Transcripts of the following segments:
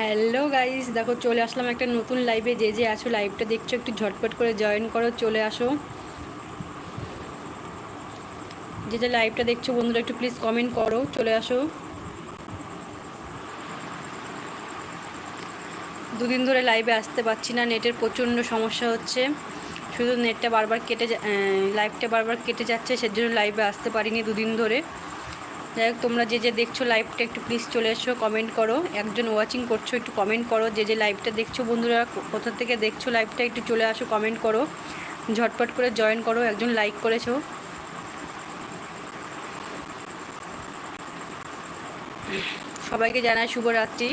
Hello guys, দেখো চলে আসলাম একটা নতুন লাইভে যে যে আছো লাইভটা দেখছ, একটু ঝটপট করে জয়েন করো, চলে আসো। যে যে লাইভটা দেখছ বন্ধুরা, একটু প্লিজ কমেন্ট করো, চলে আসো। দুদিন ধরে লাইভে আসতে পারছি না নেটের প্রচণ্ড সমস্যা হচ্ছে। শুধু নেটটা বারবার কেটে লাইভটা বারবার কেটে যাচ্ছে, সেজন্য লাইভে আসতে পারিনি দুদিন ধরে। যাই হোক, তোমরা যে যে দেখছ লাইভটা একটু প্লিজ চলে এসো কমেন্ট করো। একজন ওয়াচিং করছ, একটু কমেন্ট করো। যে যে লাইভটা দেখছ, বন্ধুরা কোথা থেকে দেখছ লাইভটা একটু চলে আসো কমেন্ট করো। ঝটপট করে জয়েন করো, একজন লাইক করেছ। সবাইকে জানাই শুভরাত্রি।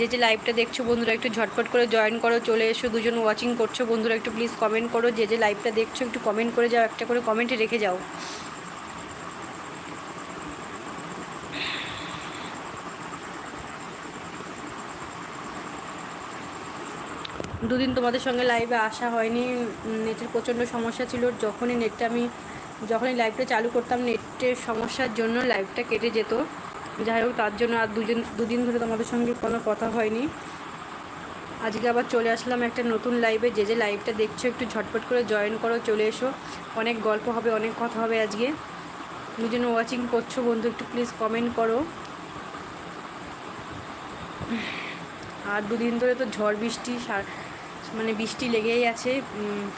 যে যে লাইভটা দেখছ বন্ধুরা, একটু ঝটপট করে জয়েন করো, চলে এসো, দুজন ওয়াচিং করছ বন্ধুরা, একটু প্লিজ কমেন্ট করো, যে যে লাইভটা দেখছ একটু কমেন্ট করে যাও, একটা করে কমেন্টে রেখে যাও। দুদিন তোমাদের সঙ্গে লাইভে আসা হয়নি নেটের প্রচণ্ড সমস্যা ছিল, যখনই নেটটা আমি, যখনই লাইভটা চালু করতাম নেটের সমস্যার জন্য লাইভটা কেটে যেত। যাই হোক, তার জন্য আর দুজন, দুদিন ধরে তোমাদের সঙ্গে কোনো কথা হয়নি। আজকে আবার চলে আসলাম একটা নতুন লাইভে যে যে লাইভটা দেখছ, একটু ঝটপট করে জয়েন করো, চলে এসো। অনেক গল্প হবে, অনেক কথা হবে আজকে। দুজন ওয়াচিং করছ বন্ধু, একটু প্লিজ কমেন্ট করো। আর দুদিন ধরে তো ঝড় বৃষ্টি মানে বৃষ্টি লেগেই আছে।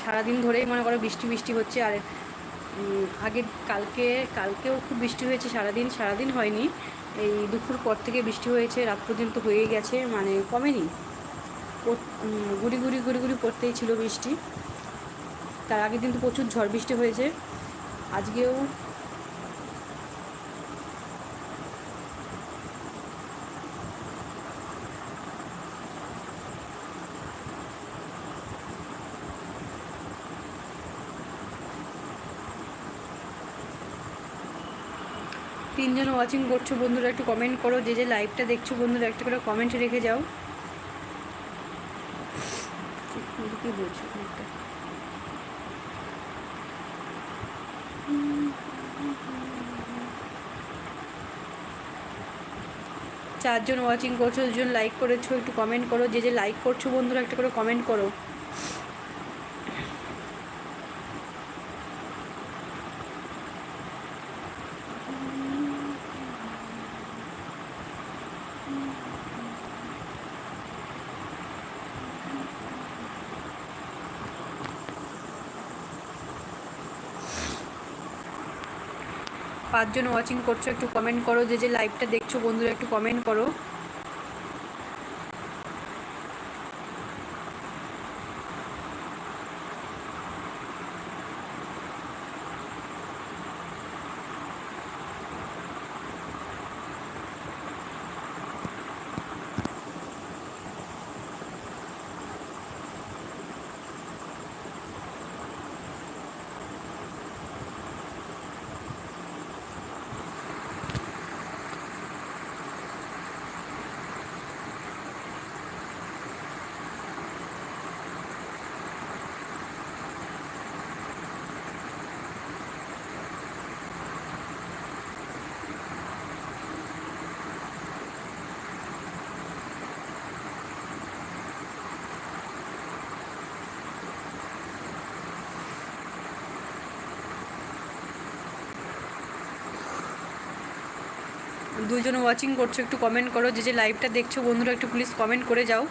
সারাদিন ধরেই মনে করো বৃষ্টি বৃষ্টি হচ্ছে। আর আগে কালকে, কালকেও খুব বৃষ্টি হয়েছে সারাদিন সারাদিন হয়নি। এই দুপুর পর থেকে বৃষ্টি হয়েছে, রাত পর্যন্ত হয়ে গেছে মানে কমেনি। গুড়ি গুড়ি গুড়ি গুড়ি পড়তেই ছিল বৃষ্টি। তার আগের দিন তো প্রচুর ঝড় বৃষ্টি হয়েছে। আজকেও তিনজন ওয়াচিং করছ, বন্ধুরা একটু কমেন্ট করো, যে যে লাইভটা দেখছ বন্ধুরা, একটা করে কমেন্ট রেখে যাও। কি বলছো চারজন ওয়াচিং করছ, দুজন লাইক করেছ, একটু কমেন্ট করো, যে যে লাইক করছ বন্ধুরা, একটা করে কমেন্ট করো। পাঁচজন ওয়াচিং করছ একটু কমেন্ট করো যে যে লাইভটা দেখছ বন্ধুরা একটু কমেন্ট করো। দুজন ওয়াচিং করছ, একটু কমেন্ট করো, যে যে লাইভটা দেখছ, বন্ধুরা একটু প্লিজ কমেন্ট করে যাও।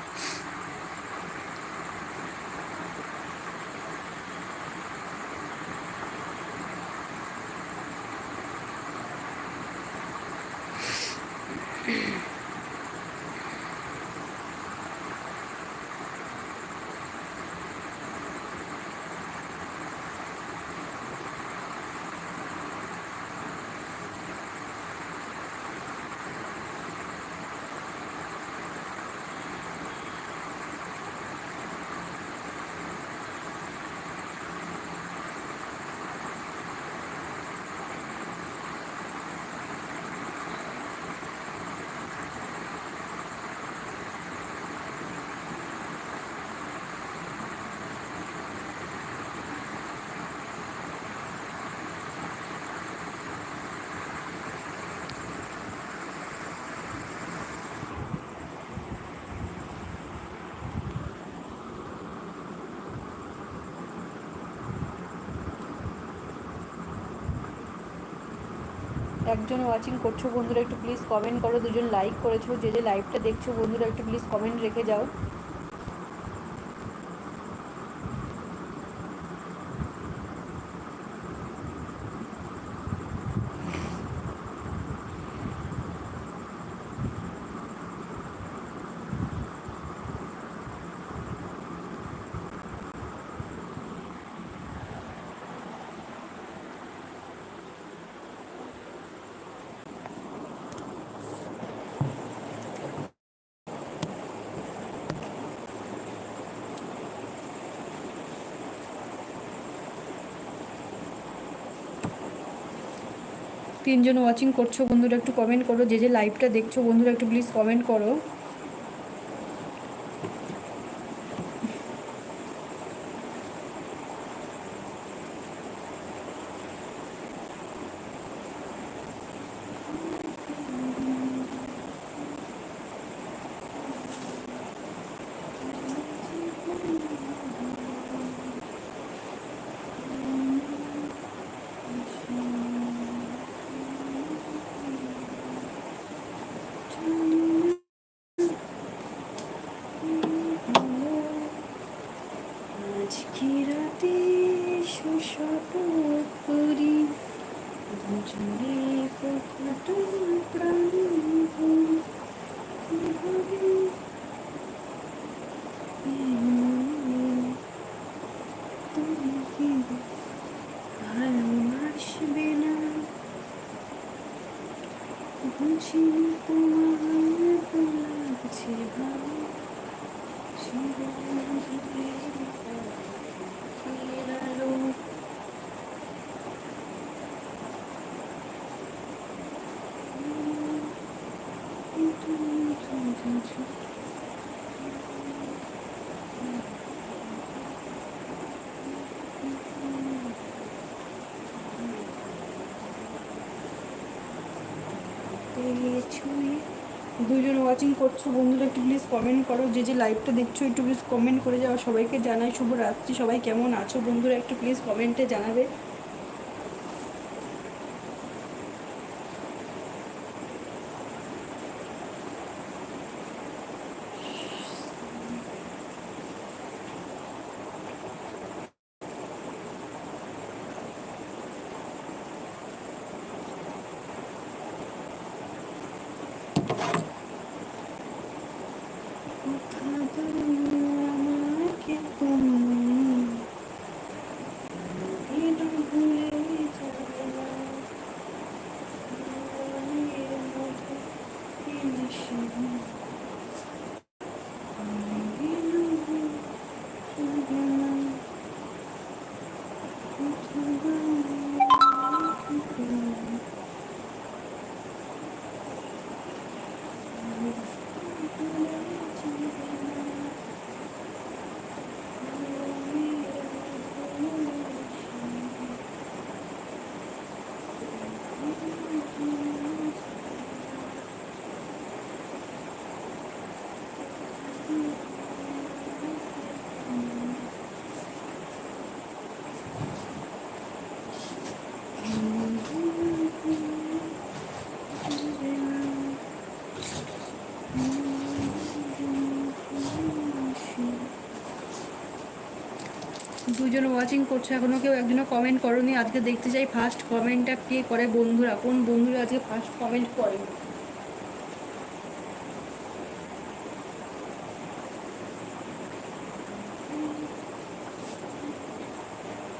একজন ওয়াচিং করছ, বন্ধুরা একটু প্লিজ কমেন্ট করো, দুজন লাইক করেছ, যে যে লাইভটা দেখছ, বন্ধুরা একটু প্লিজ কমেন্ট রেখে যাও। তিনজন ওয়াচিং করছ, বন্ধুরা একটু কমেন্ট করো, যে যে লাইভটা দেখছ, বন্ধুরা একটু প্লিজ কমেন্ট করো। Baju. দুজন ওয়াচিং করছ, বন্ধুরা একটু প্লিজ কমেন্ট করো। যে যে লাইভটা দেখছ, একটু প্লিজ কমেন্ট করে যাও। সবাইকে জানাই শুভ রাত্রি সবাই কেমন আছো বন্ধুরা, একটু প্লিজ কমেন্টে জানাবে। Thank you. দুজন ওয়াচিং করছে এখনও কেউ একজনও কমেন্ট করনি। আজকে দেখতে চাই ফার্স্ট কমেন্টটা কে করে বন্ধুরা, কোন বন্ধুরা আজকে ফার্স্ট কমেন্ট করে?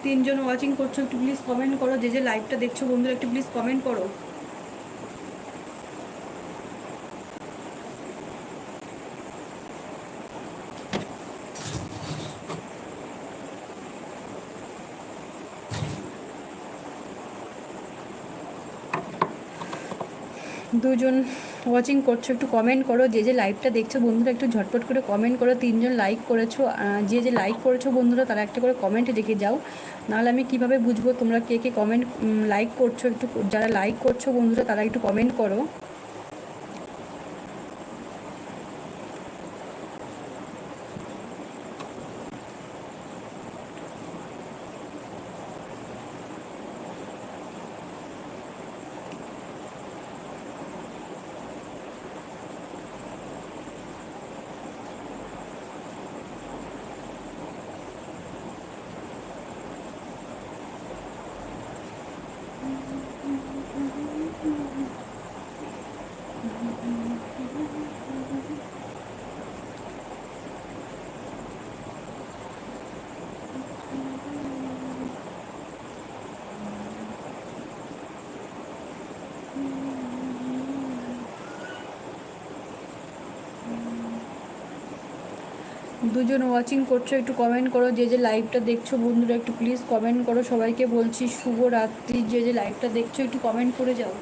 তিনজন ওয়াচিং করছ, একটু প্লিজ কমেন্ট করো। যে যে লাইভটা দেখছ বন্ধুরা, একটু প্লিজ কমেন্ট করো। দুজন ওয়াচিং করছ, একটু কমেন্ট করো, যে যে লাইভটা দেখছ বন্ধুরা একটু ঝটপট করে কমেন্ট করো, তিনজন লাইক করেছ যে যে লাইক করেছ বন্ধুরা তারা একটা করে কমেন্ট রেখে যাও। নাহলে আমি কীভাবে বুঝব তোমরা কে কে কমেন্ট লাইক করছ, একটু যারা লাইক করছ বন্ধুরা তারা একটু কমেন্ট করো। দুজন ওয়াচিং করছ, একটু কমেন্ট করো, যে যে লাইভটা দেখছ, বন্ধুরা একটু প্লিজ কমেন্ট করো, সবাইকে বলছি শুভ রাত্রি, যে যে লাইভটা দেখছ, একটু কমেন্ট করে যাও।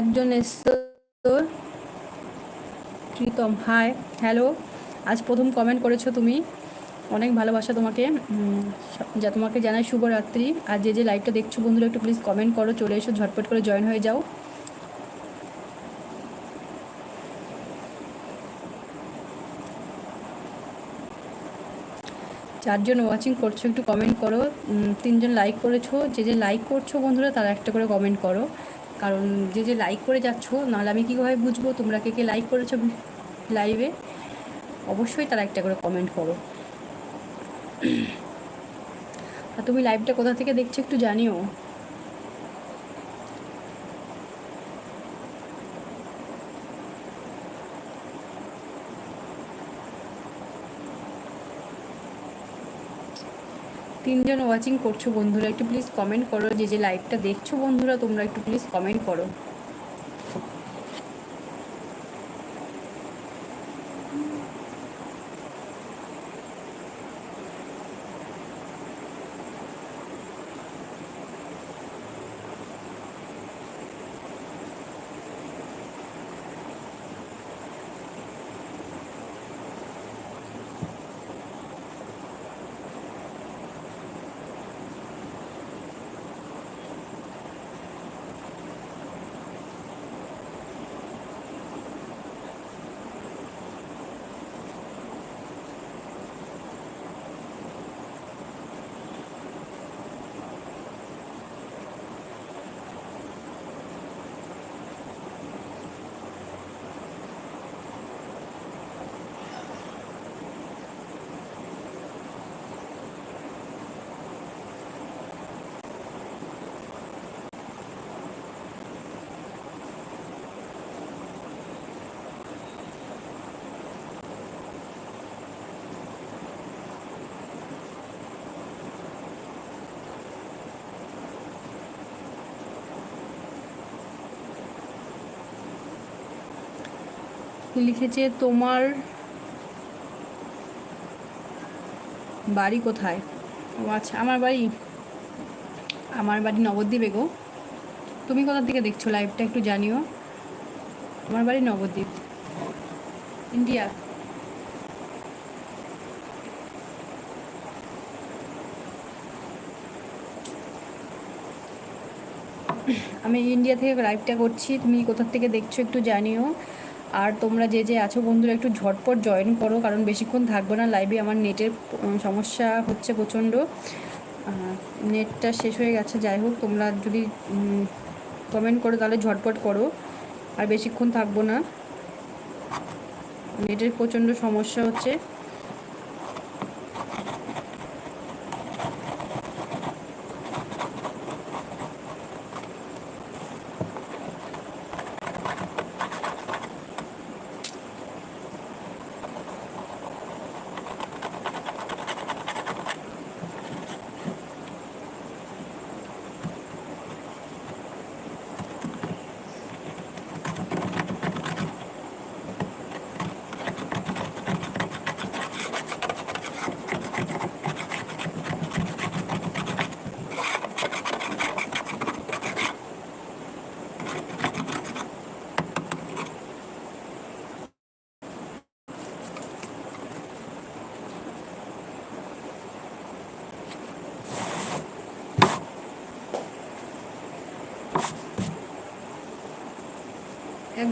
একজন এসছো প্রীতম হাই হ্যালো আজ প্রথম কমেন্ট করেছ তুমি। অনেক ভালোবাসা তোমাকে। যা তোমাকে জানাই শুভরাত্রি। আর যে যে লাইভটা দেখছ বন্ধুরা, একটু প্লিজ কমেন্ট করো, চলে এসো, ঝটপট করে জয়েন হয়ে যাও। চারজন ওয়াচিং করছ, একটু কমেন্ট করো। তিনজন লাইক করেছ। যে যে লাইক করছ বন্ধুরা, তারা একটা করে কমেন্ট করো। কারণ যে যে লাইক করে যাচ্ছ, নাহলে আমি কীভাবে বুঝব তোমরা কে কে লাইক করেছ লাইভে অবশ্যই তারা একটা করে কমেন্ট করো। আর তুমি লাইভটা কোথা থেকে দেখছ একটু জানিও। তিনজন ওয়াচিং করছ বন্ধুরা, একটু প্লিজ কমেন্ট করো যে যে লাইভটা দেখছ বন্ধুরা, তোমরা একটু প্লিজ কমেন্ট করো। লিখেছে, তোমার বাড়ি কোথায়? ও আচ্ছা আমার বাড়ি আমার বাড়ি নবদ্বীপে গো। তুমি কোথা থেকে দেখছ? লাইভটা একটু জানিও। আমার বাড়ি নবদ্বীপ, ইন্ডিয়া। আমি ইন্ডিয়া থেকে লাইভটা করছি। তুমি কোথা থেকে দেখছ একটু জানিও। আর তোমরা যে যে আছো বন্ধুরা, একটু ঝটপট জয়েন করো, কারণ বেশিক্ষণ থাকব না লাইভে আমার নেটের সমস্যা হচ্ছে প্রচণ্ড। নেটটা শেষ হয়ে গেছে, যাই হোক, তোমরা যদি কমেন্ট করো তাহলে ঝটপট করো। আর বেশিক্ষণ থাকব না। নেটের প্রচণ্ড সমস্যা হচ্ছে।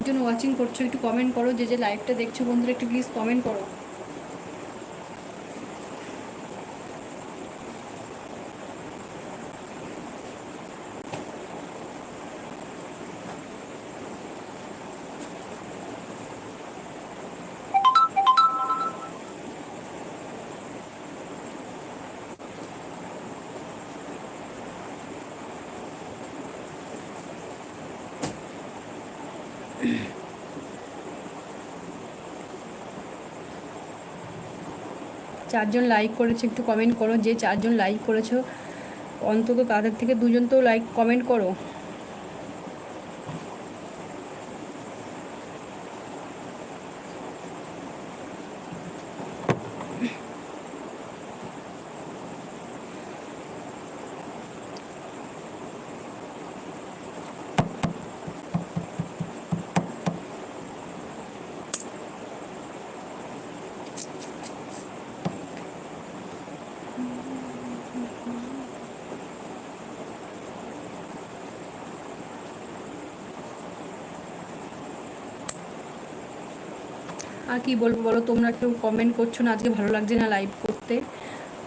একজন ওয়াচিং করছ, একটু কমেন্ট করো, যে যে লাইভটা দেখছ বন্ধুরা, একটু প্লিজ কমেন্ট করো। চারজন লাইক করেছে, একটু কমেন্ট করো। যে চারজন লাইক করেছ, অন্তত তাদের থেকে দুজন তো লাইক কমেন্ট করো। আর কি বলব বলো, তোমরা কেউ কমেন্ট করছ না, আজকে ভালো লাগছে না লাইভ করতে।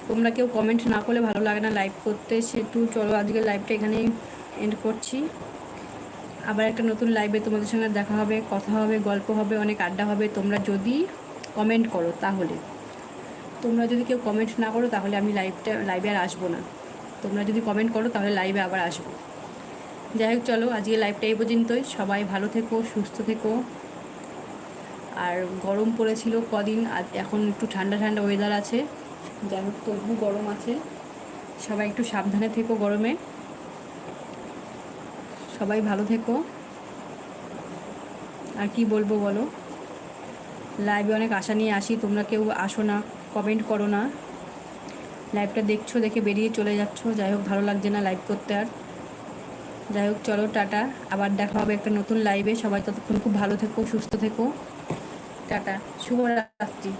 তোমরা কেউ কমেন্ট না করলে ভালো লাগে না লাইভ করতে, সেহেতু চলো আজকে লাইভটা এখানেই এন্ড করছি। আবার একটা নতুন লাইভে তোমাদের সঙ্গে দেখা হবে, কথা হবে, গল্প হবে, অনেক আড্ডা হবে। তোমরা যদি কমেন্ট করো তাহলে। তোমরা যদি কেউ কমেন্ট না করো তাহলে আমি লাইভটা লাইভে আর আসব না। তোমরা যদি কমেন্ট করো তাহলে লাইভে আবার আসব। যাই হোক, চলো আজকে লাইভটা এই পর্যন্তই। সবাই ভালো থেকো, সুস্থ থেকো। আর গরম পড়েছিল কদিন, আর এখন একটু ঠান্ডা ঠান্ডা ওয়েদার আছে। যাই হোক তবু গরম আছে। সবাই একটু সাবধানে থেকো গরমে। সবাই ভালো থেকো। আর কি বলব বলো? লাইভে অনেক আশা নিয়ে আসি, তোমরা কেউ আসো না কমেন্ট করো না। লাইভটা দেখছ, দেখে বেরিয়ে চলে যাচ্ছ। যাই হোক, ভালো লাগছে না লাইভ করতে আর। যাই হোক, চলো, টাটা। আবার দেখা হবে একটা নতুন লাইভে সবাই ততক্ষণ খুব ভালো থেকো, সুস্থ থেকো। টাটা শুভরাত্রি।